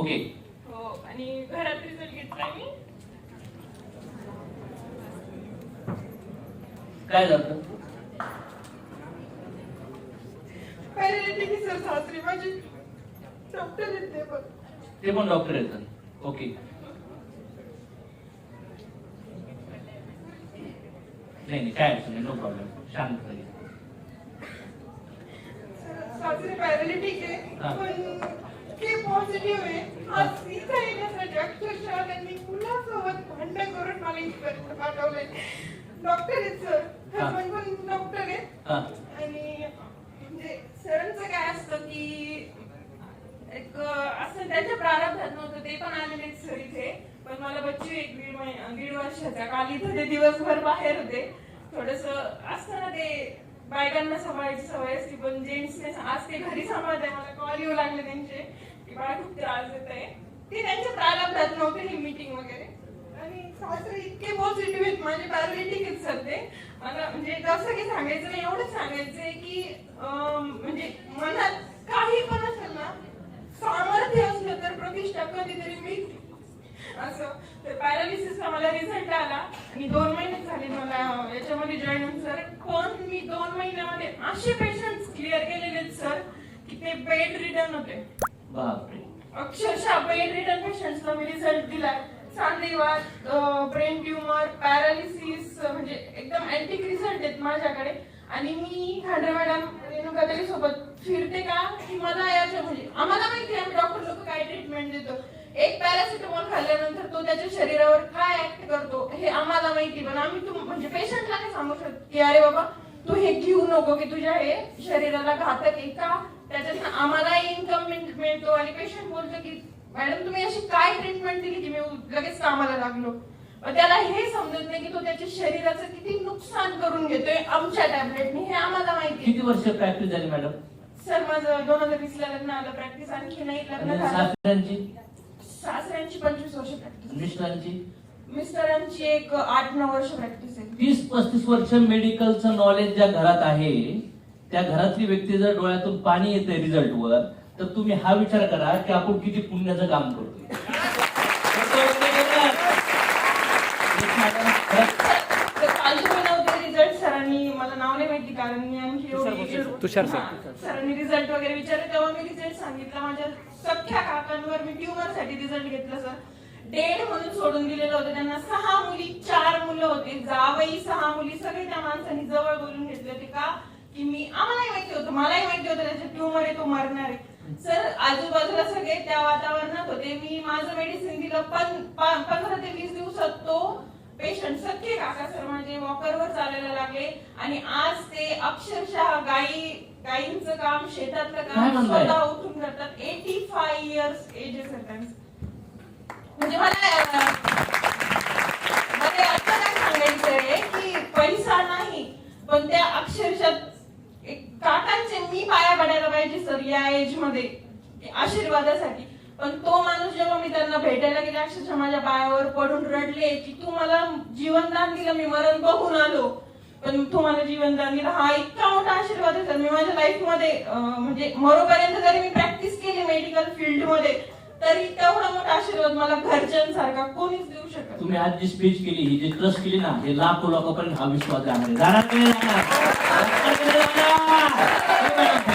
Okay. हो आणि घरात रिझल्ट घेतला मी काय झालं सर सासरी माझी? डॉक्टर आहेत ते पण. ते पण डॉक्टर येतात ओके. नाही नाही काय अडचण नाही नो प्रॉब्लेम शांत सासरी पॅरालिटिक आहे. पण के पॉझिटिव्ह आहे. आज इथं येण्यासाठी अक्षरशः त्यांनी मुलासोबत भांडण करून मला इथपर्यंत पाठवलंय. डॉक्टर आहेत सर. हसबंड पण डॉक्टर आहेत? आणि म्हणजे सरांचं काय असतं की एक असं त्यांच्या प्रारंभात नव्हतं ते पण आलेले सर इथे. पण मला बच्चू एक दीड महिना दीड वर्षाचा काल इथे ते दिवसभर बाहेर होते. थोडस असतं ना ते बायकांना सांभाळायची सवय असते पण जेंट्सने आज ते घरी सांभाळत आहे. मला कॉल येऊ लागले त्यांचे. मला खूप त्रास देत आहे. ते त्यांच्या प्रारंभात नव्हते ही मीटिंग वगैरे. आणि सासरे इतके पॉझिटिव्ह आहेत. माझे पॅरालिटिकच आहेत सर ते मला म्हणजे जसं की सांगायचं नाही एवढंच सांगायचंय की म्हणजे मनात काही पण असेल ना सामर्थ्य असलं तर प्रतिष्ठा कधीतरी मिळते. असं. तर पॅरालिसिसचा मला रिझल्ट आला. आणि दोन महिने झाले मला याच्यामध्ये जॉईन होऊन सर पण मी दोन महिन्यामध्ये असे पेशंट क्लिअर केलेले सर की ते बेड रिटर्न होते. बापरे. अक्षरशः ब्रेन रिटर्न पेशंट्सला मी रिझल्ट दिलाय. सांधेवात ब्रेन ट्युमर पॅरालिसिस म्हणजे एकदम अँटिक रिझल्ट आहेत माझ्याकडे. आणि मी खांडे मॅडम रेणुका ताई सोबत फिरते का? की मला याच्या म्हणजे आम्हाला माहिती आहे डॉक्टर लोक काय ट्रीटमेंट देतो. एक पॅरासिटामॉल खाल्ल्यानंतर तो त्याच्या शरीरावर काय ऍक्ट करतो हे आम्हाला माहिती पण आम्ही म्हणजे पेशंटला नाही सांगू शकतो की अरे बाबा तू हे घेऊ नको की तुझ्या हे शरीराला घातक आहे का? त्याच्यातून आम्हाला इन्कम मिळतो. आणि पेशंट बोलतो की मॅडम तुम्ही अशी काय ट्रीटमेंट दिली की मी लगेच कामाला लागलो? त्याला हे समजत नाही की तो त्याच्या शरीराचं किती नुकसान करून घेतोय आमच्या टॅबलेटने हे आम्हाला माहिती किती वर्ष प्रॅक्टिस झाली मॅडम? सर माझं दोन हजार वीस ला लग्न आलं प्रॅक्टिस आणखी नाही. लग्न झालं. सासऱ्यांची? सासऱ्यांची पंचवीस वर्ष प्रॅक्टिस मिस्टरांची? मिस्टरांची एक आठ नऊ वर्ष प्रॅक्टिस आहे. तीस पस्तीस वर्ष मेडिकलचं नॉलेज ज्या घरात आहे त्या घरातली व्यक्ती जर डोळ्यातून पाणी येते रिझल्ट वर तर तुम्ही हा विचार करा की आपण किती पुण्याचं काम करतोय. रिझल्ट सरांनी मला नाव नाही माहिती कारण मी एवढी- तुषार सर. हा, सरांनी रिझल्ट वगैरे विचारले तेव्हा मी रिझल्ट सांगितला. माझ्या सख्या काकांवर मी ट्युमरसाठी रिझल्ट घेतला सर. म्हणून सोडून दिलेलं होतं. त्यांना सहा मुली चार मुलं होते. जावई सहा मुली सगळे त्या माणसांनी जवळ बोलून घेतले होते का? की मी आम्हालाही माहिती होतं मलाही माहिती होतं त्याचे ट्युमर आहे तो मरणार आहे. सर आजूबाजूला सगळे त्या वातावरणात होते. मी माझं मेडिसिन दिलं पण पंधरा ते वीस दिवसात तो पेशंट सख्खे काका सर माझे वॉकरवर चालायला लागले. आणि आज ते अक्षरशः गाई गाईंचं काम शेतातलं काम? स्वतः उठून करतात. एटी फाय इयर्स एज आहे सर त्यांचं. म्हणजे मला अं, असं काय सांगायचं आहे की पैसा नाही पण त्या अक्षरशः एक काकांचे मी पाया पडायला पाहिजे सर या एजमध्ये आशीर्वादासाठी. पण तो माणूस जेव्हा मी त्यांना भेटायला गेले अक्षरशः माझ्या पायावर पडून रडले की तू मला जीवनदान दिलं मी मरण बघून आलो. पण तू मला जीवनदान दिलं. हा इतका मोठा आशीर्वाद आहे सर. मी माझ्या लाईफमध्ये म्हणजे मरोपर्यंत जरी मी प्रॅक्टिस केली मेडिकल फील्डमध्ये. तरी तेवढा मोठा आशीर्वाद मला घरच्यांसारखा कोणीच देऊ शकत तुम्ही आज जी स्पीच केली ही जी ट्रस्ट केली ना हे लाखो लोकांपर्यंत हा विश्वास जाणार आहे. जाणार की नाही जाणार? जाणार की नाही जाणार?